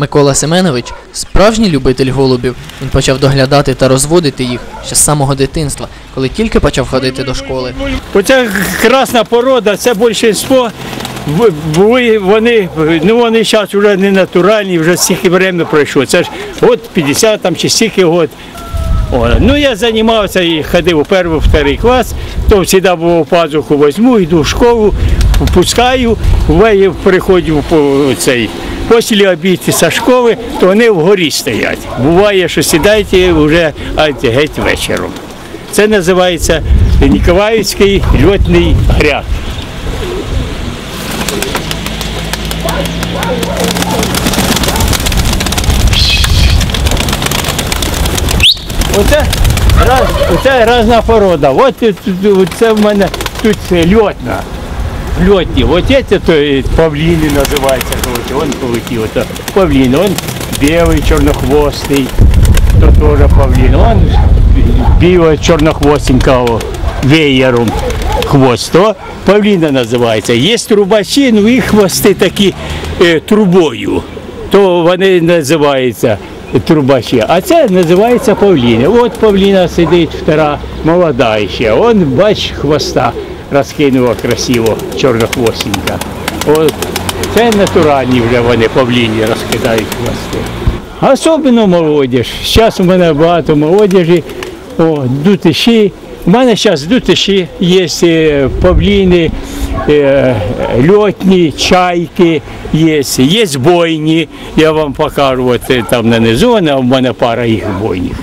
Микола Семенович справжній любитель голубів. Він почав доглядати та розводити їх ще з самого дитинства, коли тільки почав ходити до школи. Оця красна порода, це більшість вони, ну вони зараз вже не натуральні, вже стільки времени пройшло. Це ж от 50 там чи стільки. О, ну я займався і ходив у перший, вторий клас, то завжди було пазуху возьму, йду в школу, пускаю, приходжу по цей. Після зі школи, то вони вгорі стоять. Буває, що сідайте вже ать, геть вечором. Це називається Ніколаївський льотний гряд. Оце, раз, оце разна порода. От тут- це в мене тут льотна. Льотні. От це то е, павліни називаються. коротше. Вон полетів. Ото павлін. Он білий, чорнохвостий. То теж павлін. Он біло чорнохвостенького веєром хвост. То павліна називається. Є трубачі, ну і хвости такі е, трубою. То вони називаються трубачі. А це називається павліна. От павліна сидить втора, молода ще. Он, бач, хвоста розкинула красиво, чорнохвостенька. От це натуральні вже вони павліні розкидають хвости. Особливо молодіж. Зараз у мене багато молодіжі, о, дутиші. У мене зараз дутиші є е, павліни, е, льотні, чайки є, є бойні. Я вам покажу, от е, там на низу, а в мене пара їх бойнів.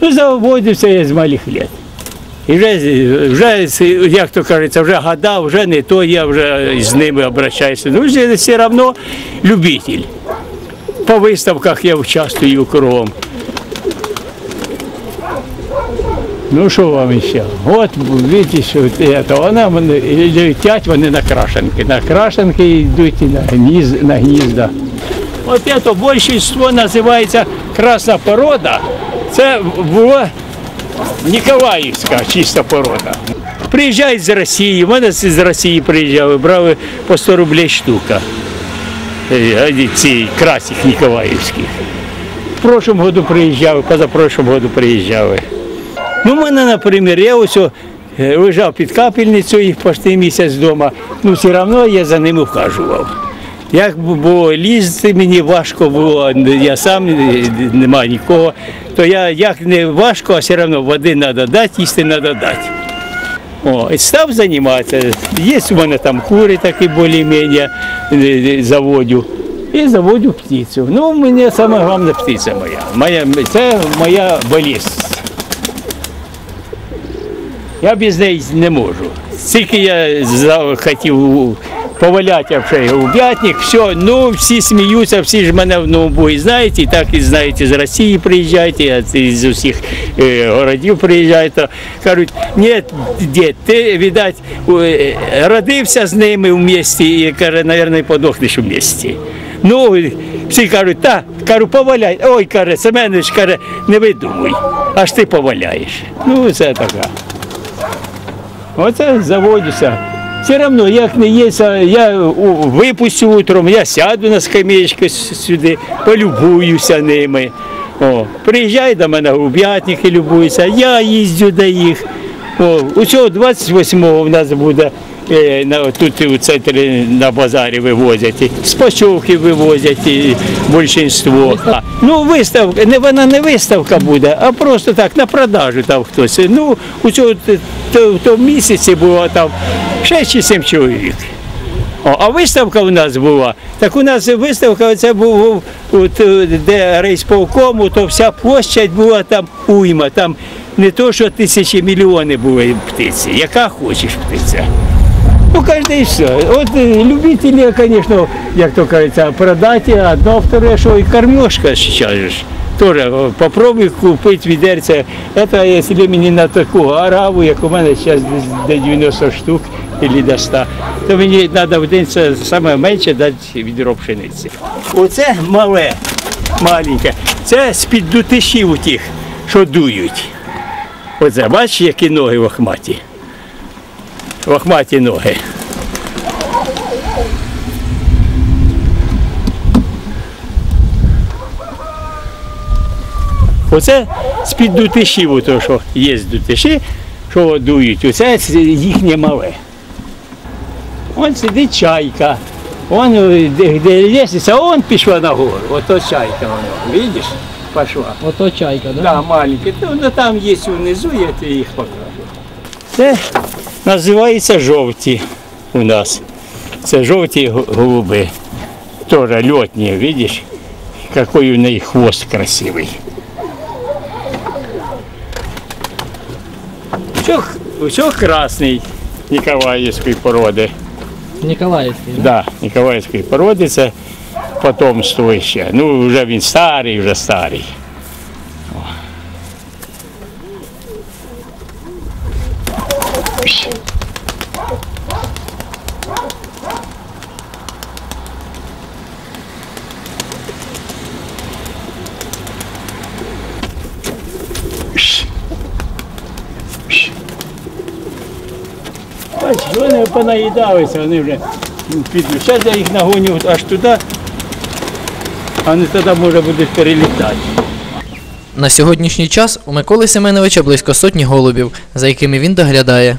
Ну, заводився я з малих літ. І вже, вже, як то кажеться, вже года, вже не то, я вже з ними обращаюся. Ну, все одно любитель. По виставках я участвую кругом. Ну що вам ще? От бачите, вона летять вони на крашенки. На крашенки йдуть і на, гніз, на гнізда. От це більшість називається красна порода. Це була Ніколаївська чиста порода. Приїжджають з Росії, в мене з Росії приїжджали, брали по 100 рублей штука. Ці красих Ніколаївських. В прошлом году приїжджали, позапрошлом году приїжджали. Ну, в мене, наприклад, я ось е, лежав під капельницею їх почти місяць вдома, ну все одно я за ними вхажував. Як б було лізти, мені важко було, я сам е, нема нікого, то я як не важко, а все одно води треба дати, їсти треба дати. О, і став займатися. Є у мене там кури такі більш-менш е, заводю. І заводю птицю. Ну, у мене саме птиця моя. моя. Це моя болість. Я без неї не можу. Тільки я хотів поваляти вже у п'ятник, все, ну всі сміються, всі ж мене в Новобугі знають, і так і знаєте, з Росії приїжджають, і з усіх е, городів приїжджають. Кажуть, ні, дід, ти, видать, у- е, родився з ними в місті і каже, мабуть, подохнеш у місті. Ну, всі кажуть, та, кажу, поваляй. Ой, каже, Семенович, каже, не видумуй, аж ти поваляєш. Ну, це така. Оце заводюся. Все одно, як не є, я у- випустю утром, я сяду на скамеечку сюди, полюбуюся ними. О, приїжджай до мене губ'ятники, любуюся, я їздю до їх. О, усього 28-го в нас буде е, тут у центрі на базарі вивозять. і З Пачовки вивозять і більшинство. Ну, виставка, не вона не виставка буде, а просто так на продажу там хтось. Ну, у цього т- то, в тому місяці було там 6 чи 7 чоловік. О, а виставка у нас була. Так у нас виставка, це був от, де рейсполкому, то вся площадь була там уйма. Там не то, що тисячі мільйони були птиці, яка хочеш птиця. Ну, кожен і все. От е, любителі, звісно, як то кажеться, продати, одно, вторе, що і кормежка зараз ж. Тоже попробуй купити відерця. Це якщо мені на таку араву, як у мене зараз до 90 штук або до 100, то мені треба в день це саме менше дати відро пшениці. Оце мале, маленьке, це з-під дутишів у тих, що дують. Оце, бачиш, які ноги в охматі. Лохматі ноги. Оце з-під дутишів, ото, що є дутиші, що дують, оце їхнє мале. Вон сидить чайка. Вон е, де, де лестниця, он пішла нагору. Ото чайка воно. Видиш? Пішла. Ото чайка, Да, маленькі. Ну, ну, там є внизу, я тобі їх покажу. Це називається жовті у нас. Це жовті голуби. Тоже льотні, видиш? Какой у них хвост красивий. Все, все красний Ніколаївської породи. Ніколаївський, Да, Ніколаївської породи це потомство ще. Ну, вже він старий, вже старий. Бачиш, вони понаїдалися, вони вже підуть. Зараз я їх нагоню аж туди, а не тоді може будуть перелітати. На сьогоднішній час у Миколи Семеновича близько сотні голубів, за якими він доглядає.